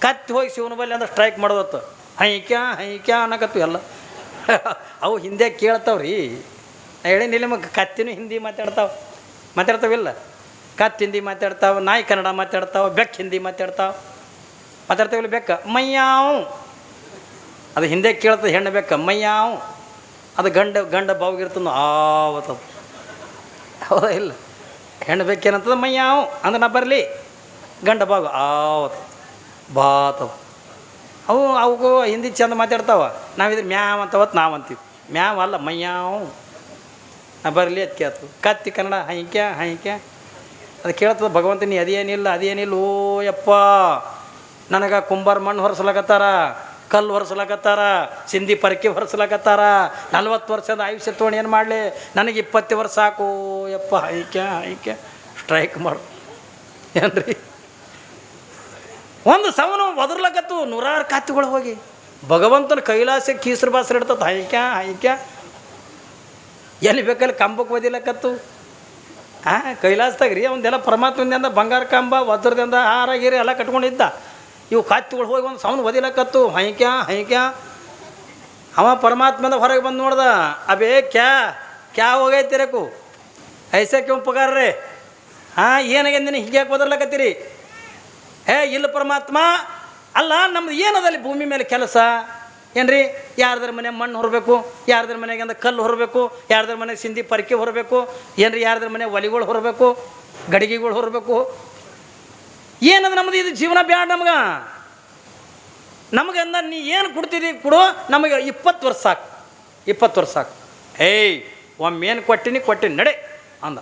ಕತ್ತಿ ಹೋಗಿ ಶಿವನ ಬಲ್ಲಿ ಅಂದ್ರೆ ಸ್ಟ್ರೈಕ್ ಮಾಡೋದತ್ತು ಹೈಕ್ಯಾ ಹೈಕ್ಯಾ ಅನ್ನಕತ್ತು ಎಲ್ಲ. ಅವು ಹಿಂದೆ ಕೇಳ್ತಾವ್ರಿ. ಹೇಳಿ ನಿಮಗೆ ಕತ್ತಿನೂ ಹಿಂದಿ ಮಾತಾಡ್ತಾವ. ಮಾತಾಡ್ತಾವಿಲ್ಲ? ಕತ್ತಿ ಹಿಂದಿ ಮಾತಾಡ್ತಾವ, ನಾಯಿ ಕನ್ನಡ ಮಾತಾಡ್ತಾವ, ಬೆಕ್ಕ ಹಿಂದಿ ಮಾತಾಡ್ತಾವ. ಮಾತಾಡ್ತಾವಿಲ್ಲ ಬೆಕ್ಕ? ಮಯ್ಯಾವ್ ಅದು ಹಿಂದೆ ಕೇಳ್ತದೆ, ಹೆಣ್ಣು ಬೇಕು ಮಯ್ಯಾವ್ ಅದು ಗಂಡ ಗಂಡ ಬಾವಿಗಿರ್ತದ ಆವತ್ತದ ಹೌದಾ ಇಲ್ಲ? ಹೆಣ್ಣು ಬೇಕೇನಂತದ ಮಯ್ಯಾವ್ ಅಂದ್ರೆ ನಾ ಬರಲಿ, ಗಂಡ ಬಾವು ಆವತ್ತು ಬಾತವ ಅವು ಅವು ಹಿಂದಿ ಚಂದ ಮಾತಾಡ್ತಾವ, ನಾವಿದ್ರೆ ಮ್ಯಾವ್ ಅಂತವತ್ತು ನಾವು ಅಂತೀವಿ ಮ್ಯಾವ್ ಅಲ್ಲ ಮಯ್ಯಾವ್ ನಾ ಬರಲಿ ಅದು ಕೇಳ್ತು ಕತ್ತಿ ಕನ್ನಡ ಹೈಕ್ಯ ಹೈಕ್ಯ ಅದು ಕೇಳ್ತದ ಭಗವಂತನಿ ಅದೇನಿಲ್ಲ ಅದೇನಿಲ್ಲ, ಓ ಯಪ್ಪ. ನನಗೆ ಕುಂಬಾರ ಮಣ್ಣು ಹೊರಸ್ಲಕತ್ತಾರ. ಕಲ್ಲು ಹೊರಸ್ಲಕತ್ತಾರ ಸಿಂಧಿ ಪರಕಿ ಹೊರಸ್ಲಕತ್ತಾರ ನಲ್ವತ್ತು ವರ್ಷದ ಆಯುಷ್ಯ ತೊಗೊಂಡು ಏನು ಮಾಡಲಿ? ನನಗೆ ಇಪ್ಪತ್ತು ವರ್ಷ ಸಾಕು. ಯಪ್ಪ, ಐಕ್ಯ ಐಕ್ಯ. ಸ್ಟ್ರೈಕ್ ಮಾಡು. ಏನ್ರಿ? ಒಂದು ಸವನು ಒದರ್ಲಕತ್ತು ನೂರಾರು ಕಾತಿಗಳು ಹೋಗಿ. ಭಗವಂತನ ಕೈಲಾಸ ಕೀಸರು ಬಾಸರು ಇಡ್ತದ ಐಕ್ಯ ಐಕ್ಯ. ಎಲ್ಲಿ ಬೇಕಲ್ಲಿ ಕಂಬಕ್ಕೆ ಒದಿಲಕತ್ತು. ಹಾಂ ಕೈಲಾಸದಾಗ ರೀ, ಅವನ್ದೆಲ್ಲ ಪರಮಾತ್ಮದಿಂದ ಬಂಗಾರ ಕಂಬ, ವಜ್ರದಿಂದ ಹಾರ, ಗೀರ ಎಲ್ಲ ಕಟ್ಕೊಂಡಿದ್ದ. ಇವು ಕಾತ್ತಿಗಳು ಹೋಗಿ ಒಂದು ಸೌಂಡ್ ಒದಿಲಕತ್ತು ಹೈಕ್ಯ ಹೈಕ್ಯ ಅವ ಪರಮಾತ್ಮದ ಹೊರಗೆ ಬಂದು ನೋಡ್ದ, ಅಬೇ ಕ್ಯಾ ಕ್ಯಾ ಹೋಗೈತಿರಕು? ಐಸಕ್ಕೆ ಪಗಾರ ರೀ ಹಾಂ ಏನಾಗ್ಯದ ನೀನು ಹೀಗೆ ಬದರ್ಲಕತ್ತೀರಿ ಹೇ, ಇಲ್ಲ ಪರಮಾತ್ಮ, ಅಲ್ಲ, ನಮ್ದು ಏನದಲ್ಲಿ ಭೂಮಿ ಮೇಲೆ ಕೆಲಸ? ಏನ್ರಿ? ಯಾರ್ದ್ರ ಮನೆ ಮಣ್ಣು ಹೊರಬೇಕು, ಯಾರ್ದ್ರ ಮನೆಗೆ ಅಂದ ಕಲ್ಲು ಹೊರಬೇಕು, ಯಾರ್ದ್ರ ಮನೆಗೆ ಸಿಂಧಿ ಪರಕೆ ಹೊರಬೇಕು, ಏನ್ರಿ? ಯಾರ್ದ್ರ ಮನೆ ಒಲಿಗಳು ಹೊರಬೇಕು, ಗಡಿಗೆಗಳು ಹೊರಬೇಕು ಏನದು ನಮ್ದು ಇದು ಜೀವನ ಬೇಡ ನಮ್ಗೆ. ನಮಗೆ ಅಂದ ನೀ ಏನು ಕೊಡ್ತಿದ್ದಿ ಕೊಡು, ನಮಗೆ ಇಪ್ಪತ್ತು ವರ್ಷ ಸಾಕು. ಇಪ್ಪತ್ತು ವರ್ಷ ಸಾಕು. ಏಯ್, ಒಮ್ಮೆ ಏನು ಕೊಟ್ಟಿನಿ ಕೊಟ್ಟಿನಿ, ನಡೆ ಅಂದ.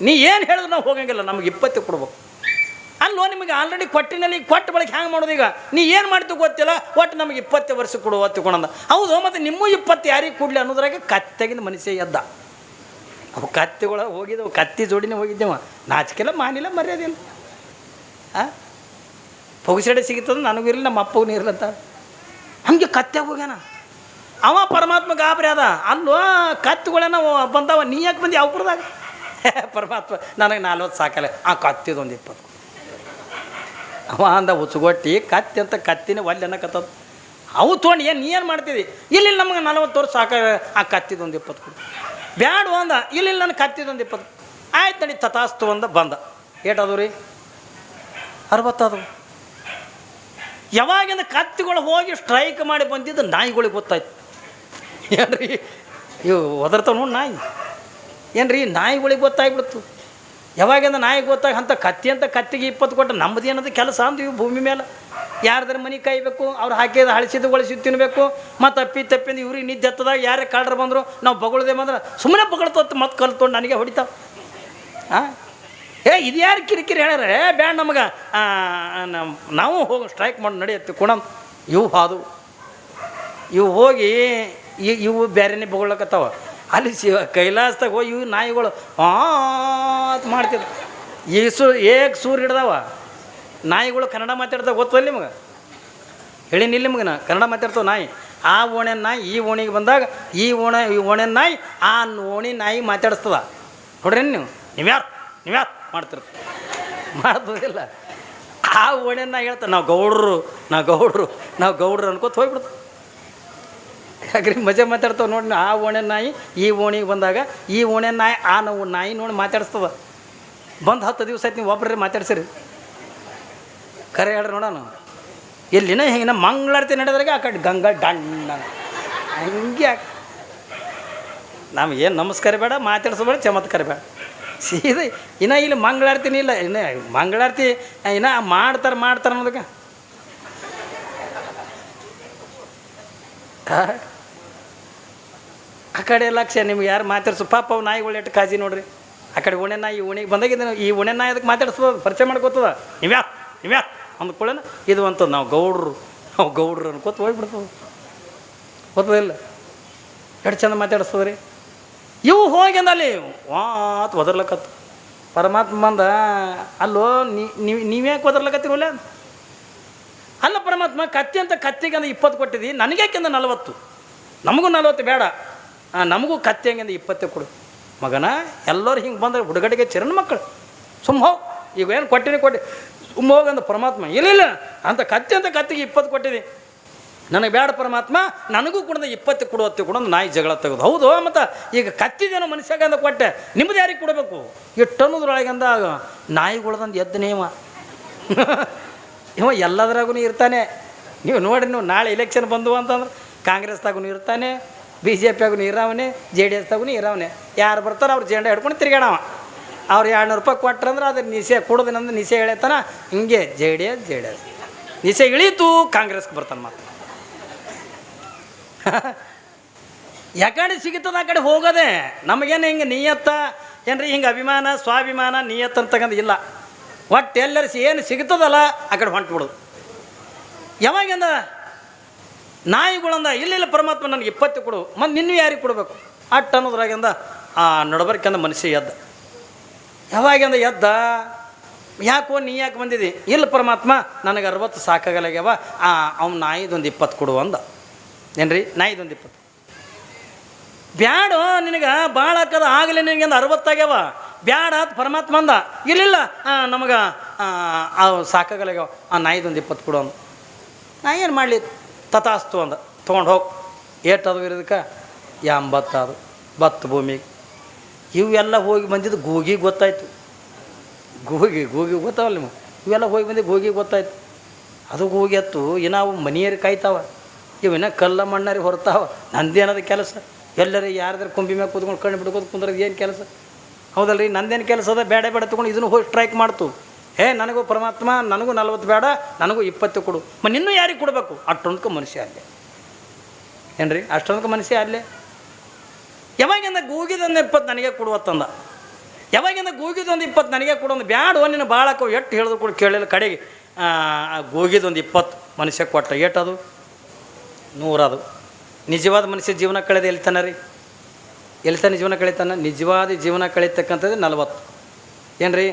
ನೀ ಏನು ಹೇಳಿದ್ರು ನಾವು ಹೋಗಂಗಿಲ್ಲ, ನಮಗೆ ಇಪ್ಪತ್ತು ಕೊಡ್ಬೇಕು. ಅಲ್ಲೋ, ನಿಮಗೆ ಆಲ್ರೆಡಿ ಕೊಟ್ಟಿನಲ್ಲಿ ಕೊಟ್ಟ ಬಳಕೆ ಹ್ಯಾಂಗೆ ಮಾಡೋದು ಈಗ? ನೀ ಏನು ಮಾಡ್ತೀವಿ ಗೊತ್ತಿಲ್ಲ, ಒಟ್ಟು ನಮಗೆ ಇಪ್ಪತ್ತು ವರ್ಷ ಕೊಡು ಅಂದ ಹೌದು, ಮತ್ತು ನಿಮ್ಮೂ ಇಪ್ಪತ್ತು ಯಾರಿಗೆ ಕೊಡಲಿ ಅನ್ನೋದ್ರಾಗೆ ಕತ್ತೆಗಿನ ಮನುಷ್ಯ ಎದ್ದ. ಅವು ಕತ್ತೆಗಳ ಹೋಗಿದ್ದವು, ಕತ್ತಿ ಜೋಡಿನೇ ಹೋಗಿದ್ದೇವ. ನಾಚಿಕೆಲ್ಲ ಮಾನಿಲ್ಲ, ಮರ್ಯಾದಿಲ್ಲ. ಆ? ಪೊಗಸಡೆ ಸಿಗುತ್ತಂದ್ರೆ ನನಗೂ ಇರಲಿ, ನಮ್ಮ ಅಪ್ಪಗೂ ಇರಲಂತ ಹಂಗೆ ಕತ್ತೆ ಹೋಗ್ಯಾನ. ಅವ ಪರಮಾತ್ಮ ಗಾಬರಿ ಅದ. ಅಲ್ಲೋ ಕತ್ತುಗಳೇನ ಬಂದವ, ನೀ ಯಾಕೆ ಬಂದಿ ಅವ್ರದಾಗ ಪರಮಾತ್ಮ, ನನಗೆ ನಲ್ವತ್ತು ಸಾಕಲ್ಲ. ಆ ಕತ್ತಿದೊಂದು ಇಪ್ಪತ್ತು. ಅವ ಅಂದ, ಉಚ್ಚುಗೊಟ್ಟಿ, ಕತ್ತಿ ಅಂತ ಕತ್ತಿನ ಒಲ್ಲೆ ಅನ್ನಕತ್ತದ. ಅವು ತೊಗೊಂಡು ಏನು, ನೀ ಏನು ಮಾಡ್ತಿದ್ದಿ ಇಲ್ಲಿ ನಮಗೆ ನಲವತ್ತು ವರ್ಷ ಸಾಕ, ಆ ಕತ್ತಿದೊಂದು ಇಪ್ಪತ್ತು ಕೊಡು. ಬ್ಯಾಡು ಅಂದ, ಇಲ್ಲಿ ನನ್ನ ಕತ್ತಿದೊಂದು ಇಪ್ಪತ್ತು. ಆಯ್ತು ನಡಿ, ತಥಾಸ್ತು ಅಂದ, ಬಂದ. ಏಟದು ರೀ? ಅರವತ್ತದು ಯಾವಾಗಿಂದ ಕತ್ತಿಗಳು ಹೋಗಿ ಸ್ಟ್ರೈಕ್ ಮಾಡಿ ಬಂದಿದ್ದು ನಾಯಿಗಳಿಗೆ ಗೊತ್ತಾಯ್ತು. ಏನ್ರಿ? ಇವು ಒದರ್ತಾವ ನೋಡಿ ನಾಯಿ. ಏನ್ರಿ? ನಾಯಿಗಳಿಗೆ ಗೊತ್ತಾಗ್ಬಿಡ್ತು. ಯಾವಾಗಿಂದ ನಾಯಿ ಗೊತ್ತಾಗ ಅಂತ ಕತ್ತಿ ಅಂತ ಕತ್ತಿಗೆ ಇಪ್ಪತ್ತು ಕೊಟ್ಟು ನಮ್ಮದು ಏನದು ಕೆಲಸ ಅಂದು ಇವು ಭೂಮಿ ಮೇಲೆ. ಯಾರ್ದಾರ ಮನೆ ಕಾಯ್ಬೇಕು, ಅವ್ರು ಹಾಕಿದ ಹಳಸಿದ್ದು ಒಳಸಿದ್ದು ತಿನ್ನಬೇಕು ಮತ್ತು ಅಪ್ಪಿ ತಪ್ಪಿಂದ ಇವ್ರಿಗೆ ನಿದ್ದೆ ಹತ್ತದಾಗ ಯಾರೇ ಕಾಡ್ರು ಬಂದರು, ನಾವು ಬಗಳದೆ ಬಂದ್ರೆ ಸುಮ್ಮನೆ ಬಗಳ್ತತ್ತು ಮತ್ತೆ ಕಲ್ತ್ಕೊಂಡು ನನಗೆ ಹೊಡಿತಾವೆ. ಹಾಂ ಏ, ಇದು ಯಾರು ಕಿರಿಕಿರಿ ಹೇಳ್ಯಾರ? ಬ್ಯಾಡ ನಮಗೆ. ನಾವು ಹೋಗಿ ಸ್ಟ್ರೈಕ್ ಮಾಡಿ ನಡೆಯುತ್ತೆ ಕೊಡಮ್ ಇವು ಹಾದು. ಇವು ಹೋಗಿ ಇವು ಬೇರೆನೇ ಬಗೊಳ್ಳಕತ್ತಾವ ಅಲ್ಲಿ ಶಿವ ಕೈಲಾಸದಾಗ ಹೋಗಿ ಇವು ನಾಯಿಗಳು ಆತ್ ಮಾಡ್ತಿದ್ರು. ಈ ಸು, ಏಕ್ ಸೂರ್ ಹಿಡ್ದಾವ. ನಾಯಿಗಳು ಕನ್ನಡ ಮಾತಾಡ್ತಾವ ಗೊತ್ತಲ್ಲ ನಿಮಗೆ? ಹೇಳಿನಿ ಇಲ್ಲಿ ನಿಮ್ಗೆ ನಾ ಕನ್ನಡ ಮಾತಾಡ್ತಾವ ನಾಯಿ. ಆ ಓಣೆ ನಾಯಿ, ಈ ಓಣಿಗೆ ಬಂದಾಗ ಈ ಓಣೆ ಈ ಓಣೆ ನಾಯಿ, ಆ ಓಣಿ ನಾಯಿ ಮಾತಾಡಿಸ್ತದ. ನೋಡ್ರಿ ನೀವು. ನೀವ್ಯಾರು? ನೀವ್ಯಾರು? ಮಾಡ್ತಿರ್ತ ಮಾಡ್ತದಿಲ್ಲ ಆ ಓಣೆನ ಹೇಳ್ತಾರೆ, ನಾವು ಗೌಡ್ರು ನಾವು ಗೌಡ್ರು ನಾವು ಗೌಡ್ರು ಅನ್ಕೋತ ಹೋಗ್ಬಿಡ್ತು. ಯಾಕ್ರಿ ಮಜಾ ಮಾತಾಡ್ತಾವೆ ನೋಡಿ ಆ ಓಣೆ ನಾಯಿ, ಈ ಓಣಿಗೆ ಬಂದಾಗ, ಈ ಓಣೆ ನಾಯಿ, ಆ ನಾವು ನಾಯಿ ನೋಡಿ ಮಾತಾಡಿಸ್ತದ. ಬಂದು ಹತ್ತು ದಿವಸ ಆಯ್ತು ನೀವು ಒಬ್ಬರೇ ಮಾತಾಡ್ಸಿರಿ. ಕರೆ ಹೇಳ್ರಿ ನೋಡೋಣ. ಎಲ್ಲಿನ ಹಿಂಗೆ ಮಂಗಳಾರತಿ ನಡೆದ್ರಾಗ ಆ ಕಡೆ ಗಂಗಾ ಡಣ್ಣ ಹಂಗೆ ನಮ್ಗೆ ಏನು ನಮಸ್ಕಾರ ಬೇಡ, ಮಾತಾಡ್ಸೋಬೇಡ, ಚಮತ್ಕಾರ ಬೇಡ. ಸೀದಾ ಇನ್ನು ಇಲ್ಲಿ ಮಂಗಳಾರತಿನೇ ಇಲ್ಲ. ಇನ್ನು ಮಂಗಳಾರತಿ, ಇನ್ನು ಮಾಡ್ತಾರೆ ಮಾಡ್ತಾರೆ ಅನ್ನೋದಕ್ಕೆ. ಆ? ಕಡೆ ಲಕ್ಷ ನಿಮ್ಗೆ ಯಾರು ಮಾತಾಡ್ಸು? ಪಾಪ ಅವು ನಾಯಿಗಳು ಎಟ್ಟು ಕಾಜಿ ನೋಡ್ರಿ. ಆ ಕಡೆ ಉಣೆ ನಾಯಿ ಉಣಿಗೆ ಬಂದಾಗಿದ್ದ ಈ ಉಣೆ ನಾಯಿ ಅದಕ್ಕೆ ಮಾತಾಡ್ಸ್ತದ ಪರಿಚಯ ಮಾಡ್ಕೋತದ? ಇವ್ಯಾ ಇವ್ಯಾ ಅಂದ್ಕೊಳ್ಳೇನ ಇದು ಅಂತ ನಾವು ಗೌಡ್ರು ನಾವು ಗೌಡ್ರು ಅನ್ಕೋತ ಹೋಗ್ಬಿಡ್ತದ. ಗೊತ್ತದಿಲ್ಲ? ಎಷ್ಟು ಚಂದ ಮಾತಾಡಿಸ್ತದ ರೀ ಇವು ಹೋಗಿ ಅಂದಲ್ಲಿ ವಾತ್ ಒದರ್ಲಕತ್ತು. ಪರಮಾತ್ಮ ಬಂದ ಅಲ್ಲೋ ನೀವು ನೀವ್ಯಾಕೆ ಒದರ್ಲಕತ್ತಿರಲ್ಲ ಅಲ್ಲ ಪರಮಾತ್ಮ, ಕತ್ತಿ ಅಂತ ಕತ್ತಿಗೆ ಅಂದ್ರೆ ಇಪ್ಪತ್ತು ಕೊಟ್ಟಿದ್ದಿ ನನಗೇಕೆಂದ ನಲವತ್ತು? ನಮಗೂ ನಲವತ್ತು ಬೇಡ. ನಮಗೂ ಕತ್ತಿ ಹಂಗಿಂದ ಇಪ್ಪತ್ತೇ ಕೊಡು. ಮಗನ, ಎಲ್ಲರೂ ಹಿಂಗೆ ಬಂದ್ರೆ ಹುಡುಗಡೆಗೆ ಚಿರಣ ಮಕ್ಕಳು. ಸುಮ್ಮ ಈಗ ಏನು ಕೊಟ್ಟಿನಿ ಕೊಟ್ಟಿ ಸುಮ್ಮ ಹೋಗಂದ ಪರಮಾತ್ಮ, ಇಲ್ಲ ಇಲ್ಲ ಅಂತ ಕತ್ತಿ ಅಂತ ಕತ್ತಿಗೆ ಇಪ್ಪತ್ತು ಕೊಟ್ಟಿದ್ದಿ ನನಗೆ ಬೇಡ ಪರಮಾತ್ಮ, ನನಗೂ ಕೂಡ ಇಪ್ಪತ್ತು ಕೊಡು ಕೊಡು ನಾಯಿ ಜಗಳ ತೆಗೆದು. ಹೌದು, ಮತ್ತು ಈಗ ಕತ್ತಿದೇನೋ ಮನುಷ್ಯಾಗ ಅಂದ ಕೊಟ್ಟೆ ನಿಮ್ಮದು ಯಾರಿಗೆ ಕೊಡಬೇಕು? ಇಟ್ಟು ಅನ್ನೋದ್ರೊಳಗಂದ ನಾಯಿಗಳದಂದು ಎದ್ದು ನೇಮ ಇವ ಎಲ್ಲದ್ರಾಗೂ ಇರ್ತಾನೆ. ನೀವು ನೋಡಿ ನೀವು ನಾಳೆ ಇಲೆಕ್ಷನ್ ಬಂದು ಅಂತಂದ್ರೆ ಕಾಂಗ್ರೆಸ್ದಾಗೂ ಇರ್ತಾನೆ ಬಿ ಜೆ ಪಿಯಾಗೂ ಇರಾವನೆ ಜೆ ಡಿ ಎಸ್ದಾಗೂ ಇರಾವನೆ. ಯಾರು ಬರ್ತಾರೆ ಅವ್ರು ಜೆಂಡ ಹಿಡ್ಕೊಂಡು ತಿರ್ಗಾಡವ ಅವ್ರು ಎರಡುನೂರು ರೂಪಾಯಿ ಕೊಟ್ರಂದ್ರೆ ಅದ್ರ ನಿಸೆ ಕೊಡೋದಿನಂದ್ರೆ ನಿಸೆ ಎಳೆತಾನ, ಹಿಂಗೆ J D S J D S ನಿಸೆ ಇಳೀತು, ಕಾಂಗ್ರೆಸ್ಗೆ ಬರ್ತಾನೆ ಮತ್ತೆ ಯಾಕಡೆ ಸಿಗುತ್ತದ ಆ ಕಡೆ ಹೋಗೋದೆ ನಮಗೇನು ಹಿಂಗೆ ನಿಯತ್ತ? ಏನ್ರಿ ಹಿಂಗೆ ಅಭಿಮಾನ, ಸ್ವಾಭಿಮಾನ ನಿಯತ್ ಅಂತಕ್ಕಂಥ ಇಲ್ಲ. ಒಟ್ಟು ಎಲ್ಲರಿಸಿ ಏನು ಸಿಗ್ತದಲ್ಲ ಆ ಕಡೆ ಹೊಂಟು ಬಿಡೋದು. ಯಾವಾಗಿಂದ? ನಾಯಿಗಳಂದ, ಇಲ್ಲ ಇಲ್ಲ, ಪರಮಾತ್ಮ ನನಗೆ ಇಪ್ಪತ್ತು ಕೊಡು, ಮತ್ತು ನಿನ್ನೂ ಯಾರಿಗೆ ಕೊಡಬೇಕು? ಅಟ್ಟು ಅನ್ನೋದ್ರಾಗಿಂದ, ಆ ನಡಬರ್ಕಂದ ಮನುಷ್ಯ ಎದ್ದ. ಯಾವಾಗಿಂದ ಎದ್ದ? ಯಾಕೋ ನೀ ಯಾಕೆ ಬಂದಿದ್ದಿ ಇಲ್ಲ, ಪರಮಾತ್ಮ, ನನಗೆ ಅರವತ್ತು ಸಾಕಾಗಲಾಗ್ಯವ, ಆ, ಅವ್ನು ನಾಯಿದೊಂದು ಇಪ್ಪತ್ತು ಕೊಡು ಅಂದ. ಏನ್ರಿ? ನಾಯಿದೊಂದು ಇಪ್ಪತ್ತು. ಬ್ಯಾಡ ನಿನಗೆ ಭಾಳ ಹಾಕದ ಆಗಲಿ ನಿನಗೆ ಒಂದು ಅರವತ್ತಾಗ್ಯಾವ ಬ್ಯಾಡ ಅಂತ ಪರಮಾತ್ಮ ಅಂದ. ಇರಲಿಲ್ಲ. ನಮಗೆ ಸಾಕಾಗಲಾಗ್ಯಾವ. ಆ ನಾಯಿದೊಂದು ಇಪ್ಪತ್ತು ಕೊಡು ಅಂದ. ನಾ ಏನು ಮಾಡಲಿ? ತಥಾಸ್ತು ಅಂದ. ತೊಗೊಂಡು ಹೋಗಿ. ಏಟದು ಇರೋದಕ್ಕೆ? ಎಂಬತ್ತು ಅದು ಭತ್ತ ಭೂಮಿಗೆ ಇವೆಲ್ಲ ಹೋಗಿ ಬಂದಿದ್ದು ಗೂಗಿ ಗೊತ್ತಾಯ್ತು. ಗೂಗಿ ಗೂಗಿ ಗೊತ್ತಾವಲ್ಲ ನಿಮಗೆ? ಇವೆಲ್ಲ ಹೋಗಿ ಬಂದಿದ್ದು ಗೂಗಿ ಗೊತ್ತಾಯ್ತು. ಅದು ಗೂಗಿ ಅತ್ತು ಇನ್ನು ಅವು ಮನಿಯರು ಕಾಯ್ತಾವ. ಇವು ಇನ್ನ ಕಲ್ಲ ಮಣ್ಣರಿ ಹೊರತಾವ. ನಂದೇನದ ಕೆಲಸ. ಎಲ್ಲರೂ ಯಾರ್ದಾರು ಕುಂಬಿ ಮ್ಯಾಗ ಕೂತ್ಕೊಂಡು ಕಣ್ಣು ಬಿಡ್ಕೊಂಡು ಕುಂದ್ರದ ಏನು ಕೆಲಸ? ಹೌದಲ್ರಿ, ನಂದೇನು ಕೆಲಸ ಅದ? ಬೇಡ ಬೇಡ ತೊಗೊಂಡು ಇದನ್ನು ಹೋಗಿ ಸ್ಟ್ರೈಕ್ ಮಾಡ್ತು. ಏ ನನಗೂ ಪರಮಾತ್ಮ, ನನಗೂ ನಲ್ವತ್ತು ಬೇಡ, ನನಗೂ ಇಪ್ಪತ್ತು ಕೊಡು. ಮ ಇನ್ನೂ ಯಾರಿಗೆ ಕೊಡಬೇಕು? ಅಷ್ಟೊಂದಕ್ಕೆ ಮನುಷ್ಯ ಅಲ್ಲೇ. ಏನ್ರಿ ಅಷ್ಟೊಂದಕ್ಕೆ ಮನುಷ್ಯ ಅಲ್ಲೇ? ಯಾವಾಗಿಂದ ಗೂಗಿದೊಂದು ಇಪ್ಪತ್ತು ನನಗೆ ಕೊಡುವತ್ತಂದ ಯಾವಾಗಿಂದ ಗೂಗಿದೊಂದು ಇಪ್ಪತ್ತು ನನಗೆ ಕೊಡೊಂದು ಬ್ಯಾಡ ನಿನ್ನ ಭಾಳ ಎಟ್ಟು ಹೇಳಿದ್ರು ಕೂಡ ಕೇಳಿಲ್ಲ ಕಡೆಗೆ. ಗೂಗಿದೊಂದು ಇಪ್ಪತ್ತು ಮನುಷ್ಯ ಕೊಟ್ಟ. ಏಟದು ನೂರದು. ನಿಜವಾದ ಮನುಷ್ಯ ಜೀವನ ಕಳೆದ ಎಲ್ತಾನ ರೀ? ಎಲ್ತಾನೆ ಜೀವನ ಕಳೀತಾನ ನಿಜವಾದ ಜೀವನ ಕಳೀತಕ್ಕಂಥದ್ದು ನಲವತ್ತು. ಏನು ರೀ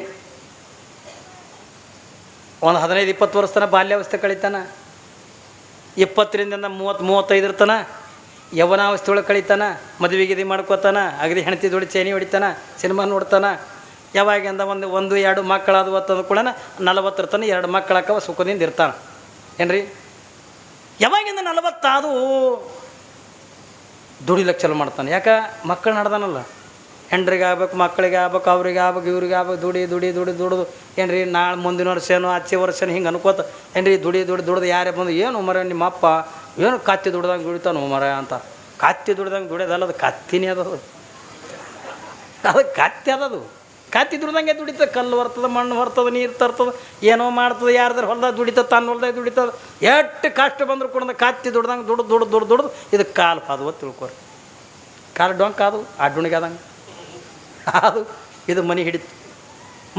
ಒಂದು ಹದಿನೈದು, ಇಪ್ಪತ್ತು ವರ್ಷ ತನಕ ಬಾಲ್ಯಾವಸ್ಥೆ ಕಳೀತಾನ ಇಪ್ಪತ್ತರಿಂದ ಮೂವತ್ತು ಮೂವತ್ತೈದು ತನ? ಯೌವನಾವಸ್ಥೆ ಒಳಗೆ ಕಳೀತಾನ ಮದುವೆ ಗಿದಿ ಮಾಡ್ಕೋತಾನ ಅಗದಿ ಹೆಣತಿ ದೊಡ್ಡ ಚೇನಿ ಹೊಡಿತಾನ ಸಿನಿಮಾ ನೋಡ್ತಾನ ಯಾವಾಗಿಂದ ಒಂದು ಒಂದು, ಎರಡು ಮಕ್ಕಳಾದವು ಅಂತಂದು ಕೂಡ ನಲವತ್ತರ ತನಕ ಎರಡು ಮಕ್ಕಳಾಕವ ಸುಖದಿಂದ ಇರ್ತಾನೆ. ಏನ್ರಿ? ಯಾವಾಗಿಂದ ನಲವತ್ತಾದು? ದುಡಿಲಕ್ಕೆ ಚಲೋ ಮಾಡ್ತಾನೆ. ಯಾಕೆ? ಮಕ್ಕಳು ನಡ್ದಾನಲ್ಲ. ಹೆಂಡ್ರಿಗೆ ಆಗ್ಬೇಕು, ಮಕ್ಕಳಿಗೆ ಆಗ್ಬೇಕು, ಅವ್ರಿಗೆ ಆಗ್ಬೇಕು, ಇವ್ರಿಗೆ ಆಗ್ಬೇಕು, ದುಡಿ ದುಡಿ ದುಡಿ, ದುಡಿದು. ಏನ್ರಿ, ನಾಳೆ ಮುಂದಿನ ವರ್ಷನೋ ಆಚೆ ವರ್ಷನೋ ಹಿಂಗೆ ಅನ್ಕೋತ, ಏನ್ರಿ, ದುಡಿ ದುಡಿ, ದುಡ್ದು, ಯಾರೇ ಬಂದು, ಏನು ಮರ ನಿಮ್ಮ ಅಪ್ಪ ಏನು ಕತ್ತಿ ದುಡ್ದಂಗೆ ದುಡಿತಾನೋ ಮರ ಅಂತ. ಕತ್ತಿ ದುಡ್ದಂಗೆ ದುಡಿಯೋದಲ್ಲ, ಅದು ಕತ್ತಿನೇ ಅದದು ಅದು. ಕತ್ತಿ ಅದದು ಕತ್ತಿ ದುಡ್ದಂಗೆ ದುಡಿತದೆ ಕಲ್ಲು ಬರ್ತದೆ ಮಣ್ಣು ಬರ್ತದೆ ನೀರು ತರ್ತದೆ, ಏನೋ ಮಾಡ್ತದೆ, ಯಾರ್ದಾರು ಹೊಲ್ದಾಗ ದುಡಿತದೆ, ತನ್ನ ಹೊಲ್ದಾಗ ದುಡಿತದೆ. ಎಷ್ಟು ಕಷ್ಟ ಬಂದರೂ ಕೂಡ ಕತ್ತಿ ದುಡ್ದಂಗೆ ದುಡ್ದು ದುಡ್ದು ದುಡ್ದು ದುಡ್ದು, ಇದು ಕಾಲು ಪಾದವ ತಿಳ್ಕೊರಿ. ಕಾಲು ಡೊಂಕ್ ಅದು ಅಡ್ಡುಣಿಗೆ ಆದಂಗೆ. ಅದು ಇದು ಮನೆ ಹಿಡಿತು.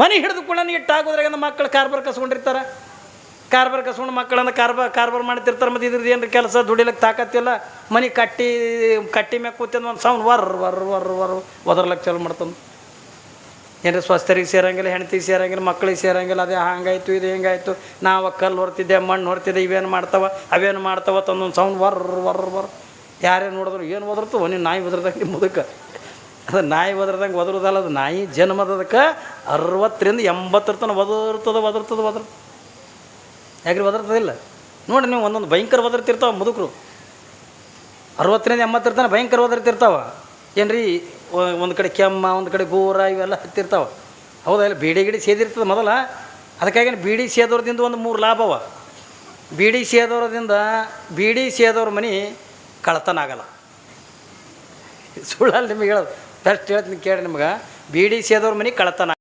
ಮನೆ ಹಿಡಿದು ಕೂಡ ಇಟ್ಟಾಗೋದ್ರಾಗ ಮಕ್ಕಳು ಕಾರ್ಬಾರ್ ಕಸ್ಕೊಂಡಿರ್ತಾರೆ. ಕಾರ್ಬಾರ್ ಕಸ್ಕೊಂಡು ಮಕ್ಕಳನ್ನು ಕಾರ್ಬಾರ್ ಕಾರ್ಬಾರ್ ಮಾಡ್ತಿರ್ತಾರೆ, ಮತ್ತು ಇದ್ರದ್ದು ಏನು ಕೆಲಸ ದುಡಿಲಕ್ಕೆ ತಾಕತ್ತಿಲ್ಲ ಮನೆ ಕಟ್ಟಿ ಕಟ್ಟಿ ಮ್ಯಾಗ ಕೂತಿಂದ ಒಂದು ಸೌಂಡ್ ವರ್ ವರ್ ವರ್ ವರ್ ಒದರ್ಲಕ್ಕೆ ಚಾಲು ಮಾಡ್ತಾನೆ ಏನ್ರಿ ಸ್ವಸ್ಥರಿಗೆ ಸೇರಂಗಿಲ್ಲ ಹೆಣ್ತಿಗೆ ಸೇರಂಗಿಲ್ಲ, ಮಕ್ಕಳಿಗೆ ಸೇರಂಗಿಲ್ಲ, ಅದೇ ಹಂಗಾಯ್ತು, ಇದು ಹೆಂಗಾಯ್ತು. ನಾವು ಕಲ್ಲು ಹೊರ್ತಿದ್ದೆ, ಮಣ್ಣು ಹೊರ್ತಿದ್ದೆ, ಇವೇನು ಮಾಡ್ತಾವ, ಅವೇನು ಮಾಡ್ತಾವ ತಂದೊಂದು ಸೌಂಡ್ ವರ್ ವರ್ ವರ್. ಯಾರೇ ನೋಡಿದ್ರು ಏನು ಒದರ್ತು ನೀನು ನಾಯಿ ಒದರ್ದಂಗೆ ನಿಮ್ಮ ಮುದಕ್ಕೆ ಅದು ನಾಯಿ ಒದರ್ದಂಗೆ ಒದರುದಲ್ಲ, ಅದು ನಾಯಿ ಜನ್ಮದಕ್ಕೆ ಅರವತ್ತರಿಂದ ಎಂಬತ್ತರ ತನಕ ಒದರ್ತದ ಒದರ್ತದೆ ಒದ್ರ. ಯಾಕ್ರಿ ಒದರ್ತದಿಲ್ಲ ನೋಡಿ ನೀವು ಒಂದೊಂದು ಭಯಂಕರ ಒದರ್ತಿರ್ತಾವ ಮುದುಕರು. ಅರವತ್ತರಿಂದ ಎಂಬತ್ತರ ತನಕ ಭಯಂಕರ ಒದರ್ತಿರ್ತಾವ ಏನ್ರಿ ಒಂದು ಕಡೆ ಕೆಮ್ಮ, ಒಂದು ಕಡೆ ಗೋರ ಇವೆಲ್ಲ ಹತ್ತಿರ್ತಾವೆ. ಹೌದಾ ಇಲ್ಲ? ಬೀಡಿ ಗಿಡಿ ಸೇದಿರ್ತದೆ ಮೊದಲ? ಅದಕ್ಕಾಗಿ ಬೀಡಿ ಸೇದೋರ್ದಿಂದ ಒಂದು ಮೂರು ಲಾಭವ ಬೀಡಿ ಸೇದೋರದಿಂದ, ಬೀಡಿ ಸೇದೋರ ಮನೆ ಕಳತನ ಆಗಲ್ಲ. ಸುಳ್ಳಲ್ಲಿ ನಿಮಗೆ ಹೇಳೋದು. ಬೆಸ್ಟ್ ಹೇಳ್ತೀನಿ ಕೇಳಿ ನಿಮ್ಗೆ. ಬೀಡಿ ಸೇದೋರ ಮನೆ ಕಳ್ತನ